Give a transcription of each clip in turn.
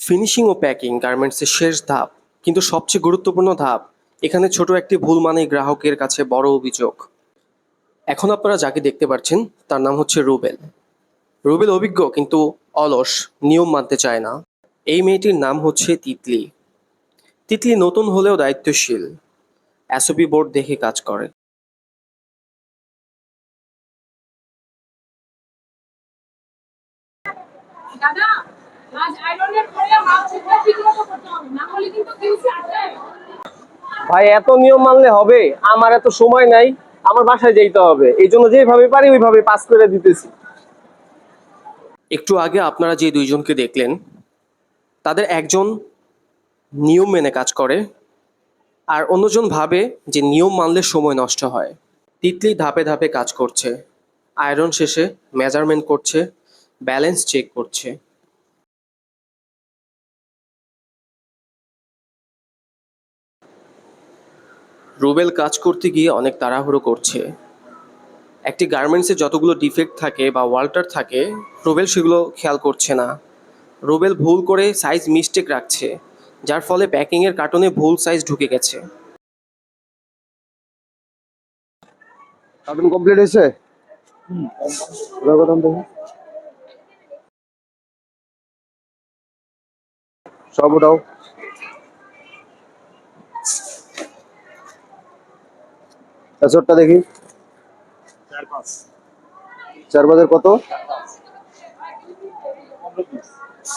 Finishing ও packing গার্মেন্টসের শেষ ধাপ, কিন্তু সবচেয়ে গুরুত্বপূর্ণ ধাপ, এখানে ছোট একটি ভুল মানেই গ্রাহকের কাছে বড় অভিযোগ। এখন আপনারা যাকে দেখতে পাচ্ছেন, তার নাম হচ্ছে রুবেল। রুবেল অভিজ্ঞ, কিন্তু অলস, নিয়ম মানতে চায় না। এই মেয়েটির নাম হচ্ছে তিতলি। তিতলি নতুন হলেও দায়িত্বশীল। এসওপি বোর্ড দেখে কাজ করে। দাদা ভাই এত নিয়ম মানলে হবে? আমার এত সময় নাই আমার বাসায় যেতে হবে। এই জন্য যেভাবে পারি ওইভাবে পাস করে দিতেছি। একটু আগে আপনারা যে দুইজনকে দেখলেন তাদের একজন নিয়ম মেনে কাজ করে আর অন্যজন ভাবে যে নিয়ম মানলে সময় নষ্ট হয়। তিতলি ধাপে ধাপে কাজ করছে আয়রন শেষে মেজারমেন্ট করছে ব্যালেন্স চেক করছে। রুবেল কাজ করতে গিয়ে অনেক তাড়াহুড়ো করছে। একটি গার্মেন্টসে যতগুলো ডিফেক্ট থাকে বা ওয়াল্টার থাকে রুবেল সেগুলো খেয়াল করছে না। রুবেল ভুল করে সাইজ মিস্টেক রাখছে যার ফলে প্যাকিংয়ের কার্টনে ভুল সাইজ ঢুকে গেছে। কার্টুন কমপ্লিট হয়েছে? সব ওটাও প্যাসওয়ার্ডটা দেখি। চার বাজার কত?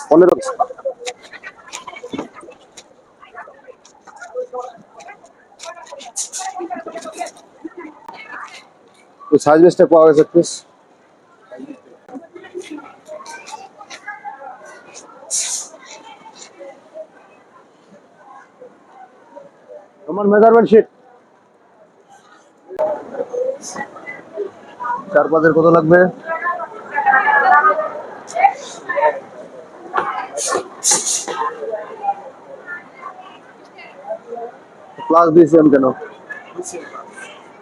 পনেরো তো সাইজ মিস্টেক পাওয়া গেছে প্লিজ তোমার মেজারমেন্ট শিট চার পাঁচের কত লাগবে? প্লাস দিয়েছিলাম কেন?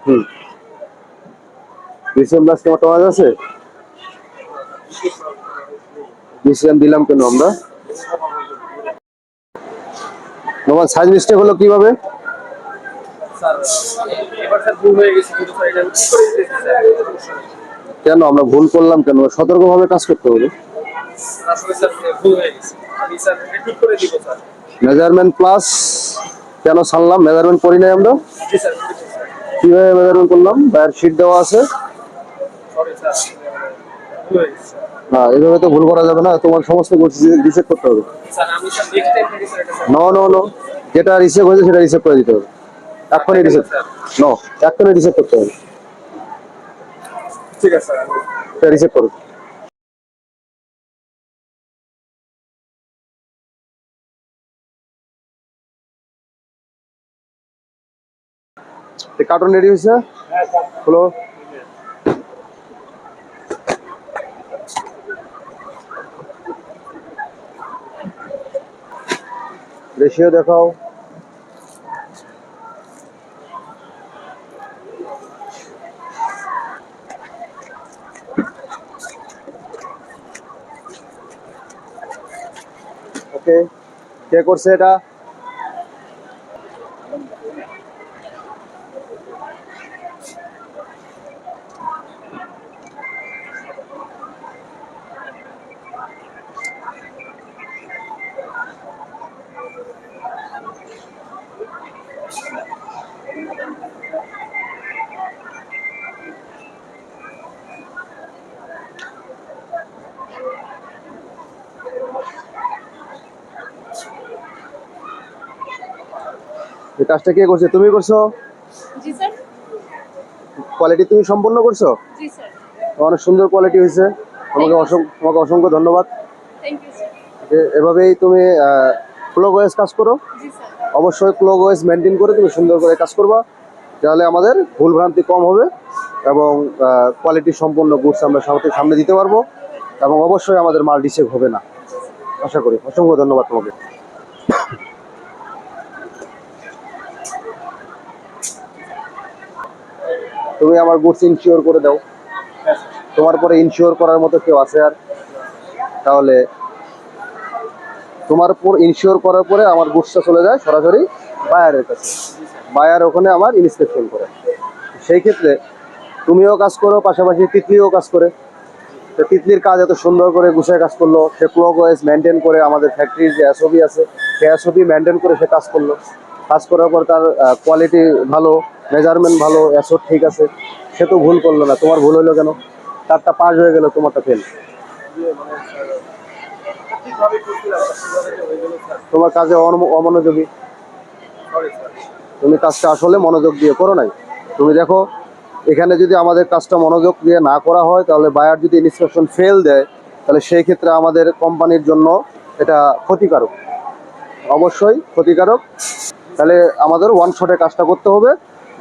হুম। ডিসিএম প্লাস তোমার তোমার আছে? ডিসিএম দিলাম কেন আমরা? তোমার সাইজ মিস্টেক হলো কীভাবে? কেন আমরা ভুল করলাম কেন? সতর্ক ভাবে কাজ করতে হবে। মেজারমেন্ট প্লাস কেন ছাড়লাম? মেজারমেন্ট করি নাই আমরা? কীভাবে মেজারমেন্ট করলাম? বাইরের শিট দেওয়া আছে। না এভাবে তো ভুল করা যাবে না। তোমার সমস্ত রিসেট করতে হবে। নো নো নো যেটা রিসেট হয়েছে সেটা রিসেট করে দিতে হবে। এখনই রিসেট নো এখনই রিসেট করতে হবে। ঠিক আছে এটা রিসেট করো কার্টুন রেডি হয়েছে? হলো রেশিও দেখাও। ওকে কে করছে এটা? এই কাজটা কে করছে? তুমি করছ? জি স্যার। কোয়ালিটি তুমি সম্পন্ন করছ? জি স্যার। অনেক সুন্দর কোয়ালিটি হয়েছে। তোমাকে অসংখ্য তোমাকে অসংখ্য ধন্যবাদ। থ্যাংক ইউ স্যার এ- এভাবেই তুমি ক্লোগ ওয়েস কাজ করো। জি স্যার। অবশ্যই ক্লোগ ওয়েস মেনটেন করে তুমি সুন্দর করে কাজ করবা। তাহলে আমাদের ভুল ভ্রান্তি কম হবে এবং কোয়ালিটি সম্পন্ন গুডস আমরা সামনে সামনে দিতে পারব এবং অবশ্যই আমাদের মাল ডিসেক হবে না। আশা করি। অসংখ্য ধন্যবাদ তোমাকে। তুমি আমার গুডস ইনশিওর করে দাও। তোমার পরে ইনশিওর করার মতো কেউ আছে আর? তাহলে তোমার উপর ইনশিওর করার পরে আমার গুডসটা চলে যায় সরাসরি বায়ারের কাছে। বায়ার ওখানে আমার ইন্সপেকশন করে। সেই ক্ষেত্রে তুমিও কাজ করো, পাশাপাশি তিতলিও কাজ করে। তো তিতলির কাজ এত সুন্দর করে গুছায় কাজ করল, সে ক্লক ওয়াইজ মেনটেন করে, আমাদের ফ্যাক্টরির যে এসওবি আছে সে এসওবি মেনটেন করে সে কাজ করল। কাজ করার পর তার কোয়ালিটি ভালো মেজারমেন্ট ভালো অ্যাসোড ঠিক আছে। সে তো ভুল করল না। তোমার ভুল হলো কেন? তারটা পাস হয়ে গেল, তোমারটা ফেল তোমার কাজে অমনোযোগী। তুমি কাজটা আসলে মনোযোগ দিয়ে করো নাই। তুমি দেখো, এখানে যদি আমাদের কাজটা মনোযোগ দিয়ে না করা হয়, তাহলে বায়ার যদি ইনস্পেকশন ফেল দেয়, তাহলে সেই ক্ষেত্রে আমাদের কোম্পানির জন্য এটা ক্ষতিকারক। অবশ্যই ক্ষতিকারক। তাহলে আমাদের ওয়ান শটে কাজটা করতে হবে।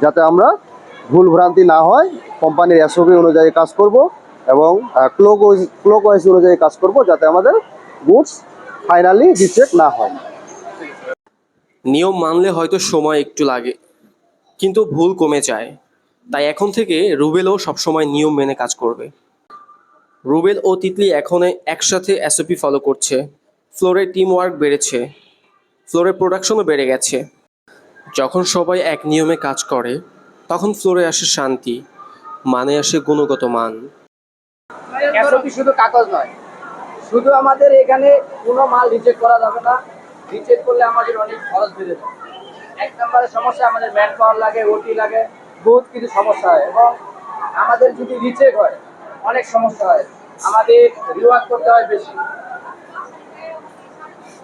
যাতে আমরা ভুল ভ্রান্তি না হয়, কোম্পানির এসওবি অনুযায়ী কাজ করব এবং ক্লোক ক্লোক ওয়াইজ অনুযায়ী কাজ করব যাতে আমাদের গুডস ফাইনালি রিচেক না হয়। নিয়ম মানলে হয়তো সময় একটু লাগে, কিন্তু ভুল কমে যায়। তাই এখন থেকে রুবেলও সবসময় নিয়ম মেনে কাজ করবে। রুবেল ও তিতলি এখন একসাথে এসওপি ফলো করছে। ফ্লোরে টিম ওয়ার্ক বেড়েছে ফ্লোরে প্রোডাকশনও বেড়ে গেছে। যখন সবাই এক নিয়মে কাজ করে, তখন ফ্লোরে আসে শান্তি মানে আসে গুণগত মান। এসওপি শুধু কাগজ নয়, শুধু আমাদের এখানে কোনো মাল রিজেক্ট করা যাবে না রিজেক্ট করলে আমাদের অনেক খরচ বেড়ে যায়। এক নম্বরে সমস্যা, আমাদের ম্যান পাওয়ার লাগে ওটি লাগে, বহুত কিছু সমস্যা হয় এবং আমাদের যদি রিচেক হয়, অনেক সমস্যা হয়। আমাদের রিওয়ার্ক করতে হয় বেশি।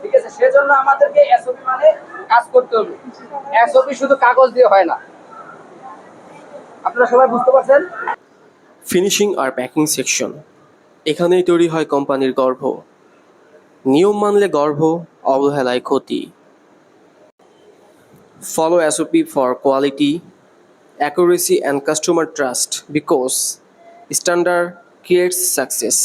ঠিক আছে? সেজন্য আমাদেরকে এসওপি মানে কাজ করতে হবে। এসওপি শুধু কাগজ দিয়ে হয় না। আপনারা সবাই বুঝতে পারছেন? ফিনিশিং আর প্যাকিং সেকশন এখানেই তৈরি হয় কোম্পানির গর্ভ। নিয়ম মানলে গর্ভ, অবহেলায় ক্ষতি। Follow SOP for quality accuracy and customer trust because standard creates success